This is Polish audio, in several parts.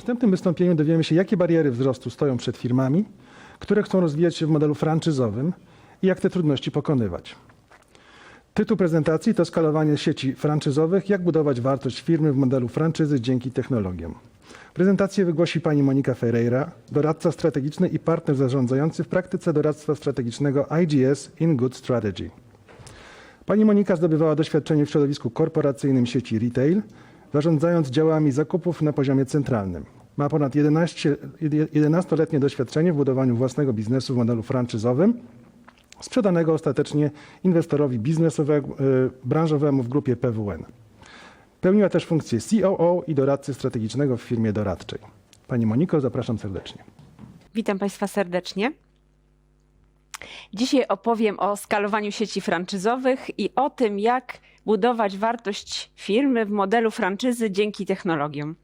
następnym wystąpieniu dowiemy się, jakie bariery wzrostu stoją przed firmami, które chcą rozwijać się w modelu franczyzowym i jak te trudności pokonywać. Tytuł prezentacji to skalowanie sieci franczyzowych, jak budować wartość firmy w modelu franczyzy dzięki technologiom. Prezentację wygłosi pani Monika Ferreira, doradca strategiczny i partner zarządzający w praktyce doradztwa strategicznego IGS in Good Strategy. Pani Monika zdobywała doświadczenie w środowisku korporacyjnym sieci retail, zarządzając działami zakupów na poziomie centralnym. Ma ponad 11 11-letnie doświadczenie w budowaniu własnego biznesu w modelu franczyzowym, sprzedanego ostatecznie inwestorowi biznesowemu, y, branżowemu w grupie PWN. Pełniła też funkcję COO i doradcy strategicznego w firmie doradczej. Pani Moniko, zapraszam serdecznie. Witam Państwa serdecznie. Dzisiaj opowiem o skalowaniu sieci franczyzowych i o tym, jak budować wartość firmy w modelu franczyzy dzięki technologiom.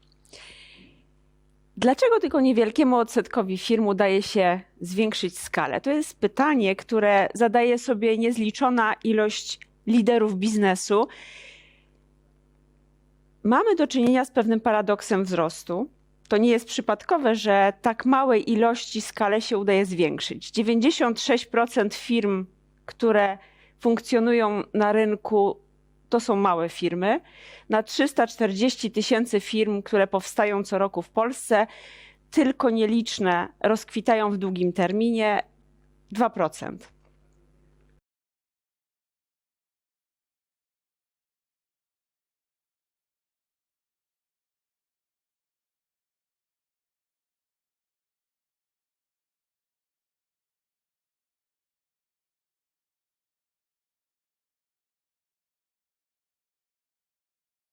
Dlaczego tylko niewielkiemu odsetkowi firm udaje się zwiększyć skalę? To jest pytanie, które zadaje sobie niezliczona ilość liderów biznesu. Mamy do czynienia z pewnym paradoksem wzrostu. To nie jest przypadkowe, że tak małej ilości skalę się udaje zwiększyć. 96% firm, które funkcjonują na rynku, to są małe firmy. Na 340 tysięcy firm, które powstają co roku w Polsce, tylko nieliczne rozkwitają w długim terminie 2%.